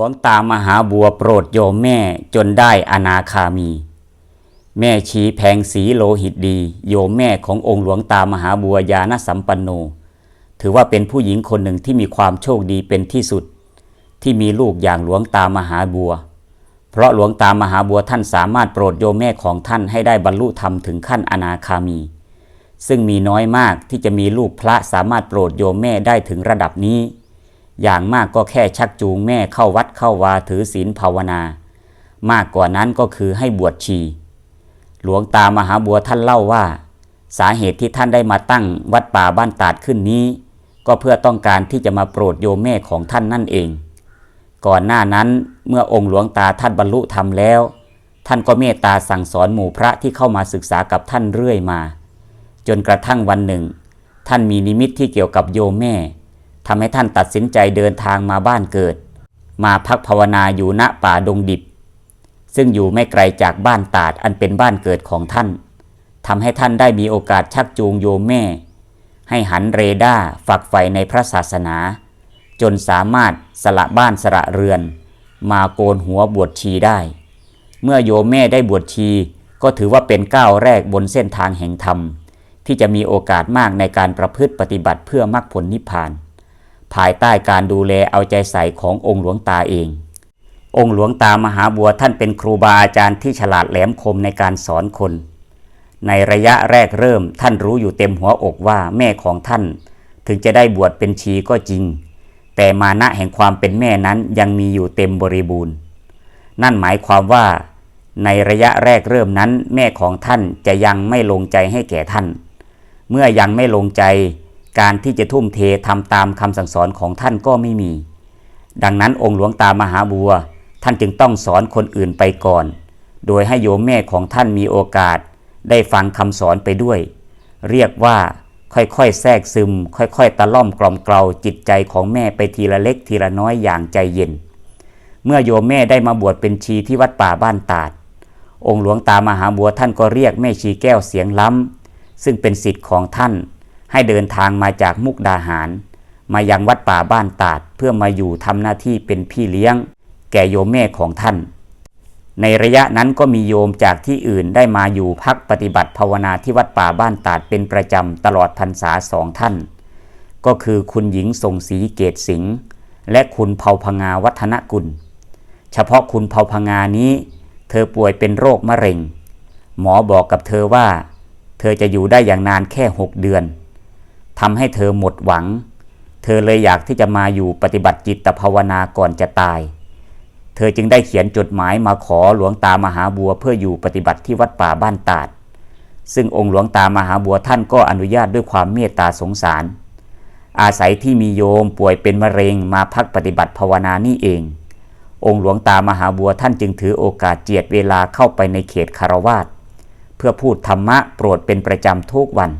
หลวงตามหาบัวโปรดโยมแม่จนได้อนาคามี แม่ชีแพงสีโลหิตดี โยมแม่ขององค์หลวงตามหาบัวยานสัมปันโน ถือว่าเป็นผู้หญิงคนหนึ่งที่มีความโชคดีเป็นที่สุด ที่มีลูกอย่างหลวงตามหาบัว เพราะหลวงตามหาบัวท่านสามารถโปรดโยมแม่ของท่านให้ได้บรรลุธรรมถึงขั้นอนาคามี ซึ่งมีน้อยมากที่จะมีลูกพระสามารถโปรดโยมแม่ได้ถึงระดับนี้ อย่างมากก็แค่ชักจูงแม่เข้าวัดเข้าวาถือศีลภาวนา มากกว่านั้นก็คือให้บวชชี หลวงตามหาบัวท่านเล่าว่า สาเหตุที่ท่านได้มาตั้งวัดป่าบ้านตาดขึ้นนี้ ก็เพื่อต้องการที่จะมาโปรดโยมแม่ของท่านนั่นเอง ก่อนหน้านั้นเมื่อองค์หลวงตาท่านบรรลุธรรมแล้ว ท่านก็เมตตาสั่งสอนหมู่พระที่เข้ามาศึกษากับท่านเรื่อยมา จนกระทั่งวันหนึ่ง ท่านมีนิมิตที่เกี่ยวกับโยมแม่ ทำให้ท่านตัดสินใจเดินทางมาบ้านเกิด มาพักภาวนาอยู่ณป่าดงดิบ ซึ่งอยู่ไม่ไกลจากบ้านตาดอันเป็นบ้านเกิดของท่านทำให้ท่านได้มีโอกาสชักจูงโยมแม่ ให้หันเรดาร์ฝักใฝ่ในพระศาสนา จนสามารถสละบ้านสละเรือน มาโกนหัวบวชชีได้ เมื่อโยมแม่ได้บวชชีก็ถือว่าเป็นก้าวแรกบนเส้นทางแห่งธรรม ที่จะมีโอกาสมากในการประพฤติปฏิบัติเพื่อมรรคผลนิพพาน ภายใต้การดูแลเอาใจใส่ขององค์หลวงตาเอง องค์หลวงตามหาบัวท่านเป็นครูบาอาจารย์ที่ฉลาดแหลมคมในการสอนคน ในระยะแรกเริ่มท่านรู้อยู่เต็มหัวอกว่าแม่ของท่าน ถึงจะได้บวชเป็นชีก็จริง แต่มานะแห่งความเป็นแม่นั้นยังมีอยู่เต็มบริบูรณ์ นั่นหมายความว่า ในระยะแรกเริ่มนั้น แม่ของท่านจะยังไม่ลงใจให้แก่ท่าน เมื่อยังไม่ลงใจ การที่จะทุ่มเททำตามคำสั่งสอนของท่านก็ไม่มี ดังนั้นองค์หลวงตามหาบัว ท่านจึงต้องสอนคนอื่นไปก่อน โดยให้โยมแม่ของท่านมีโอกาส ได้ฟังคำสอนไปด้วย เรียกว่าค่อยๆ แทรกซึม ค่อยๆ ตะล่อมกล่อมเกลาจิตใจของแม่ไปทีละเล็กทีละน้อยอย่างใจเย็น เมื่อโยมแม่ได้มาบวชเป็นชีที่วัดป่าบ้านตาด องค์หลวงตามหาบัวท่านก็เรียกแม่ชีแก้วเสียงล้ำ ซึ่งเป็นสิทธิ์ของท่าน ให้เดินทางมาจากมุกดาหาร มายังวัดป่าบ้านตาด เพื่อมาอยู่ทำหน้าที่เป็นพี่เลี้ยง แก่โยมแม่ของท่าน ในระยะนั้นก็มีโยมจากที่อื่นได้มาอยู่พักปฏิบัติภาวนาที่วัดป่าบ้านตาดเป็นประจำตลอดพรรษาสองท่าน ก็คือคุณหญิงทรงศรีเกตสิงห์และคุณเผาพงาวัฒนกุล เฉพาะคุณเผาพงานี้ เธอป่วยเป็นโรคมะเร็ง หมอบอกกับเธอว่า เธอจะอยู่ได้อย่างนานแค่หกเดือน ทำให้เธอหมดหวัง เธอเลยอยากที่จะมาอยู่ปฏิบัติจิตภาวนาก่อนจะตาย เธอจึงได้เขียนจดหมายมาขอหลวงตามหาบัวเพื่ออยู่ปฏิบัติที่วัดป่าบ้านตาด ซึ่งองค์หลวงตามหาบัวท่านก็อนุญาตด้วยความเมตตาสงสาร อาศัยที่มีโยมป่วยเป็นมะเร็งมาพักปฏิบัติภาวนานี่เอง องค์หลวงตามหาบัวท่านจึงถือโอกาสเจียดเวลาเข้าไปในเขตคารวาสเพื่อพูดธรรมะโปรดเป็นประจำทุกวัน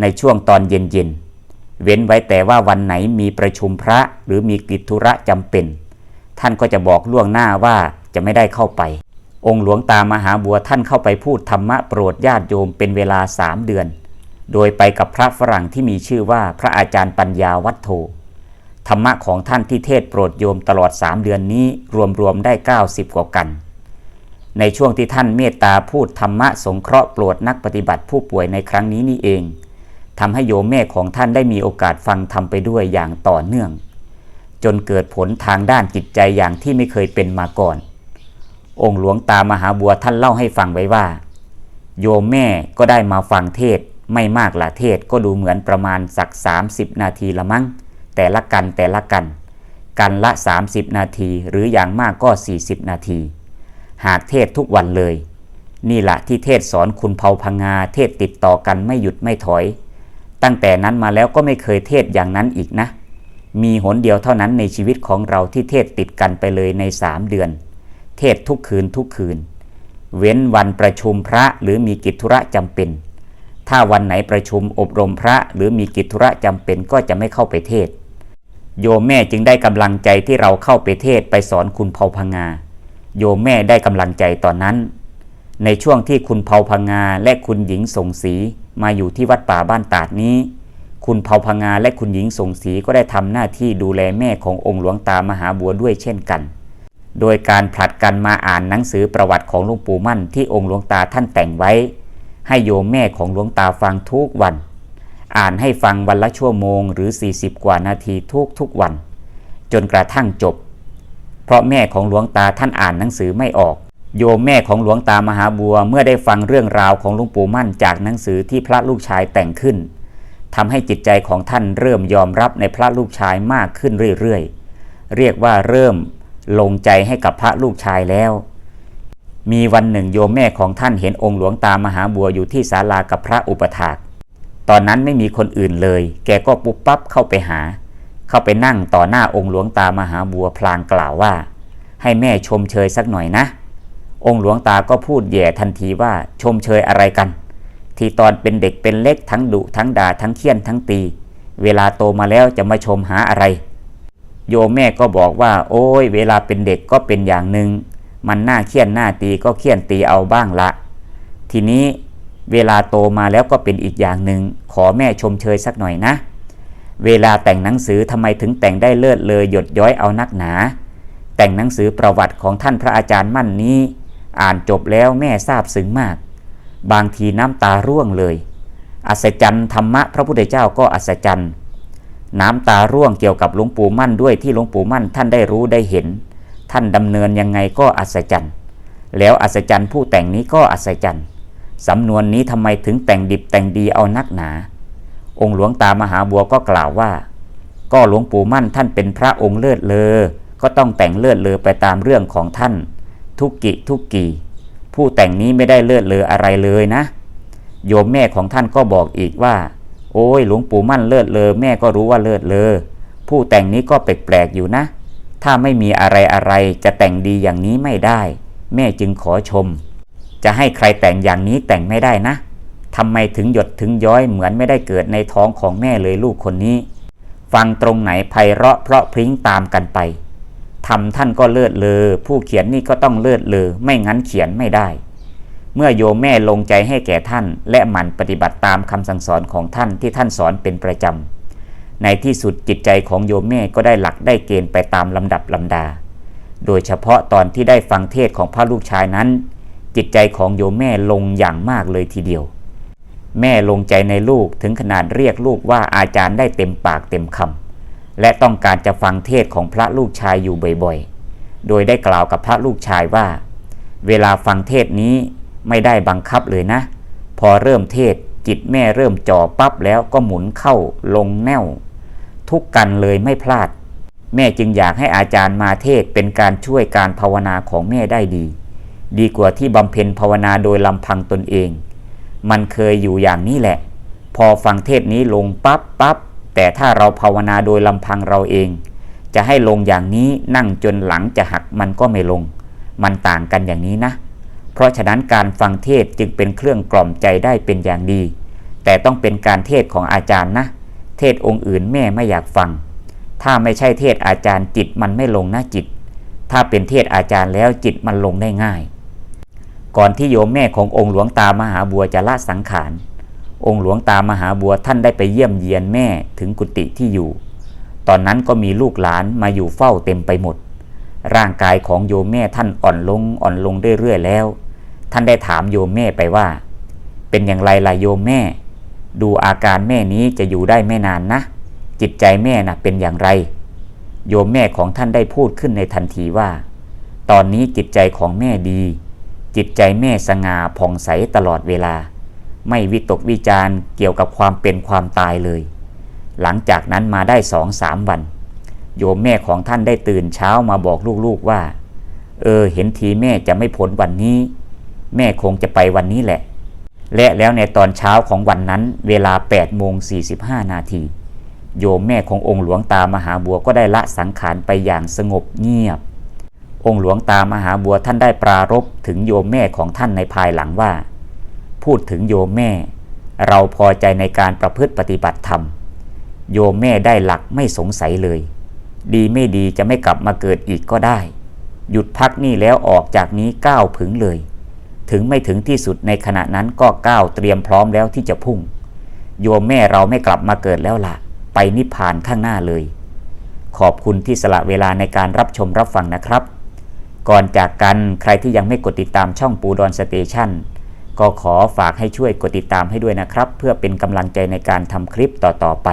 ในช่วงตอนเย็นๆ เว้นไว้แต่ว่าวันไหนมีประชุมพระหรือมีกิจธุระจำเป็น ท่านก็จะบอกล่วงหน้าว่าจะไม่ได้เข้าไป องค์หลวงตามหาบัวท่านเข้าไปพูดธรรมะโปรดญาติโยมเป็นเวลาสามเดือน โดยไปกับพระฝรั่งที่มีชื่อว่าพระอาจารย์ปัญญาวัฒโธธรรมะของท่านที่เทศโปรดโยมตลอดสามเดือนนี้รวมๆได้ 90 กว่ากัน ในช่วงที่ท่านเมตตาพูดธรรมะสงเคราะห์โปรดนักปฏิบัติผู้ป่วยในครั้งนี้นี่เอง ทำให้โยมแม่ของท่านได้มีโอกาสฟังธรรมไปด้วยอย่างต่อเนื่อง จนเกิดผลทางด้านจิตใจอย่างที่ไม่เคยเป็นมาก่อน องค์หลวงตามหาบัวท่านเล่าให้ฟังไว้ว่า โยมแม่ก็ได้มาฟังเทศไม่มากละเทศก็ดูเหมือนประมาณสัก 30 นาทีละมั้ง แต่ละกันแต่ละกัน กันละ 30 นาทีหรืออย่างมากก็ 40 นาที หากเทศทุกวันเลย นี่แหละที่เทศสอนคุณเผาพังงาเทศติดต่อกันไม่หยุดไม่ถอย ตั้งแต่นั้นมาแล้วก็ไม่เคยเทศอย่างนั้นอีกนะ มีหนเดียวเท่านั้นในชีวิตของเราที่เทศติดกันไปเลยในสามเดือน เทศทุกคืนทุกคืน เว้นวันประชุมพระหรือมีกิจธุระจำเป็น ถ้าวันไหนประชุมอบรมพระหรือมีกิจธุระจำเป็นก็จะไม่เข้าไปเทศ โยมแม่จึงได้กำลังใจที่เราเข้าไปเทศไปสอนคุณเผาพังา โยมแม่ได้กำลังใจตอนนั้น ในช่วงที่คุณเผาพังงาและคุณหญิงส่งสี มาอยู่ที่วัดป่าบ้านตาดนี้ คุณเผาพงาและคุณหญิงส่งศรีก็ได้ทำหน้าที่ดูแลแม่ขององค์หลวงตามหาบัวด้วยเช่นกัน โดยการผลัดกันมาอ่านหนังสือประวัติของหลวงปู่มั่นที่องค์หลวงตาท่านแต่งไว้ ให้โยมแม่ของหลวงตาฟังทุกวัน อ่านให้ฟังวันละชั่วโมงหรือ 40 กว่านาทีทุกทุกวัน จนกระทั่งจบ เพราะแม่ของหลวงตาท่านอ่านหนังสือไม่ออก โยมแม่ของหลวงตามหาบัวเมื่อได้ฟังเรื่องราวของหลวงปู่มั่นจากหนังสือที่พระลูกชายแต่งขึ้นทำให้จิตใจของท่านเริ่มยอมรับในพระลูกชายมากขึ้นเรื่อยๆ เรียกว่าเริ่มลงใจให้กับพระลูกชายแล้ว มีวันหนึ่งโยมแม่ของท่านเห็นองค์หลวงตามหาบัวอยู่ที่ศาลากับพระอุปถากตอนนั้นไม่มีคนอื่นเลย แกก็ปุ๊บปั๊บเข้าไปหา เข้าไปนั่งต่อหน้าองค์หลวงตามหาบัวพลางกล่าวว่า ให้แม่ชมเชยสักหน่อยนะ องค์หลวงตาก็พูดแย่ทันทีว่าชมเชยอะไรกัน ที่ตอนเป็นเด็กเป็นเล็กทั้งดุทั้งด่าทั้งเคี่ยนทั้งตี เวลาโตมาแล้วจะมาชมหาอะไร โยมแม่ก็บอกว่า โอ้ยเวลาเป็นเด็กก็เป็นอย่างหนึ่งมันหน้าเคี่ยนหน้าตีก็เคี่ยนตีเอาบ้างละ ทีนี้เวลาโตมาแล้วก็เป็นอีกอย่างหนึ่งขอแม่ชมเชยสักหน่อยนะ เวลาแต่งหนังสือทำไมถึงแต่งได้เลิศเลยหยดย้อยเอานักหนา แต่งหนังสือประวัติของท่านพระอาจารย์มั่นนี้ อ่านจบแล้วแม่ทราบซึ้งมาก บางทีน้ำตาร่วงเลย อัศจรรย์ธรรมะพระพุทธเจ้าก็อัศจรรย์ น้ำตาร่วงเกี่ยวกับหลวงปู่มั่นด้วยที่หลวงปู่มั่นท่านได้รู้ได้เห็น ท่านดำเนินยังไงก็อัศจรรย์ แล้วอัศจรรย์ผู้แต่งนี้ก็อัศจรรย์ สำนวนนี้ทำไมถึงแต่งดิบแต่งดีเอานักหนา องค์หลวงตามหาบัวก็กล่าวว่า ก็หลวงปู่มั่นท่านเป็นพระองค์เลิศเลอก็ต้องแต่งเลิศเลอไปตามเรื่องของท่าน ทุกกิทุกกีผู้แต่งนี้ไม่ได้เลิศเลออะไรเลยนะ โยมแม่ของท่านก็บอกอีกว่า โอ้ยหลวงปู่มั่นเลิศเลอแม่ก็รู้ว่าเลิศเลอผู้แต่งนี้ก็แปลกๆอยู่นะ ถ้าไม่มีอะไรอะไรจะแต่งดีอย่างนี้ไม่ได้ แม่จึงขอชม จะให้ใครแต่งอย่างนี้แต่งไม่ได้นะทำไมถึงหยดถึงย้อยเหมือนไม่ได้เกิดในท้องของแม่เลยลูกคนนี้ ฟังตรงไหนไพเราะเพราะพริ้งตามกันไป ทำท่านก็เลิศเลอผู้เขียนนี่ก็ต้องเลิศเลอไม่งั้นเขียนไม่ได้ เมื่อโยมแม่ลงใจให้แก่ท่าน และหมั่นปฏิบัติตามคำสั่งสอนของท่านที่ท่านสอนเป็นประจำ ในที่สุดจิตใจของโยมแม่ก็ได้หลักได้เกณฑ์ไปตามลำดับลำดา โดยเฉพาะตอนที่ได้ฟังเทศของพระลูกชายนั้น จิตใจของโยมแม่ลงอย่างมากเลยทีเดียว แม่ลงใจในลูกถึงขนาดเรียกลูกว่าอาจารย์ได้เต็มปากเต็มคำ และต้องการจะฟังเทศของพระลูกชายอยู่บ่อยๆ โดยได้กล่าวกับพระลูกชายว่า เวลาฟังเทศนี้ไม่ได้บังคับเลยนะ พอเริ่มเทศจิตแม่เริ่มจ่อปั๊บแล้วก็หมุนเข้าลงแนวทุกกันเลยไม่พลาด แม่จึงอยากให้อาจารย์มาเทศเป็นการช่วยการภาวนาของแม่ได้ดี ดีกว่าที่บำเพ็ญภาวนาโดยลำพังตนเอง มันเคยอยู่อย่างนี้แหละ พอฟังเทศนี้ลงปั๊บปั๊บ แต่ถ้าเราภาวนาโดยลำพังเราเอง จะให้ลงอย่างนี้นั่งจนหลังจะหักมันก็ไม่ลง มันต่างกันอย่างนี้นะ เพราะฉะนั้นการฟังเทศจึงเป็นเครื่องกล่อมใจได้เป็นอย่างดี แต่ต้องเป็นการเทศของอาจารย์นะ เทศองค์อื่นแม่ไม่อยากฟัง ถ้าไม่ใช่เทศอาจารย์จิตมันไม่ลงนะจิต ถ้าเป็นเทศอาจารย์แล้วจิตมันลงได้ง่าย ก่อนที่โยมแม่ขององค์หลวงตามหาบัวจะละสังขาร องค์หลวงตามหาบัวท่านได้ไปเยี่ยมเยียนแม่ถึงกุฏิที่อยู่ ตอนนั้นก็มีลูกหลานมาอยู่เฝ้าเต็มไปหมด ร่างกายของโยมแม่ท่านอ่อนลงอ่อนลงเรื่อยๆแล้ว ท่านได้ถามโยมแม่ไปว่า เป็นอย่างไรล่ะโยมแม่ ดูอาการแม่นี้จะอยู่ได้ไม่นานนะ จิตใจแม่นะ่ะเป็นอย่างไร โยมแม่ของท่านได้พูดขึ้นในทันทีว่า ตอนนี้จิตใจของแม่ดี จิตใจแม่สง่าผ่องใสตลอดเวลา ไม่วิตกวิจารณ์เกี่ยวกับความเป็นความตายเลย หลังจากนั้นมาได้สองสามวัน โยมแม่ของท่านได้ตื่นเช้ามาบอกลูกๆว่า เออ เห็นทีแม่จะไม่พ้นวันนี้ แม่คงจะไปวันนี้แหละ และแล้วในตอนเช้าของวันนั้น เวลา8โมง45 นาทีโยมแม่ขององค์หลวงตามหาบัวก็ได้ละสังขารไปอย่างสงบเงียบ องค์หลวงตามหาบัวท่านได้ปรารบถึงโยมแม่ของท่านในภายหลังว่า พูดถึงโยมแม่ เราพอใจในการประพฤติปฏิบัติธรรม โยมแม่ได้หลักไม่สงสัยเลย ดีไม่ดีจะไม่กลับมาเกิดอีกก็ได้ หยุดพักนี่แล้วออกจากนี้ก้าวผึงเลย ถึงไม่ถึงที่สุดในขณะนั้นก็ก้าวเตรียมพร้อมแล้วที่จะพุ่ง โยมแม่เราไม่กลับมาเกิดแล้วล่ะ ไปนิพพานข้างหน้าเลย ขอบคุณที่สละเวลาในการรับชมรับฟังนะครับก่อนจากกันใครที่ยังไม่กดติดตามช่องปูดอนสเตชัน ก็ขอฝากให้ช่วยกดติดตามให้ด้วยนะครับ เพื่อเป็นกำลังใจในการทำคลิปต่อๆไป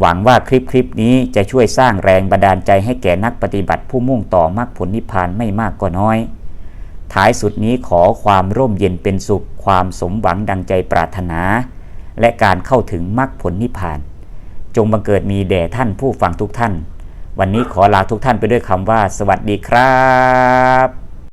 หวังว่าคลิปคลิปนี้จะช่วยสร้างแรงบันดาลใจให้แก่นักปฏิบัติผู้มุ่งต่อมรรคผลนิพพานไม่มากก็น้อย ท้ายสุดนี้ขอความร่มเย็นเป็นสุข ความสมหวังดังใจปรารถนา และการเข้าถึงมรรคผลนิพพาน จงบังเกิดมีแด่ท่านผู้ฟังทุกท่าน วันนี้ขอลาทุกท่านไปด้วยคำว่า สวัสดีครับ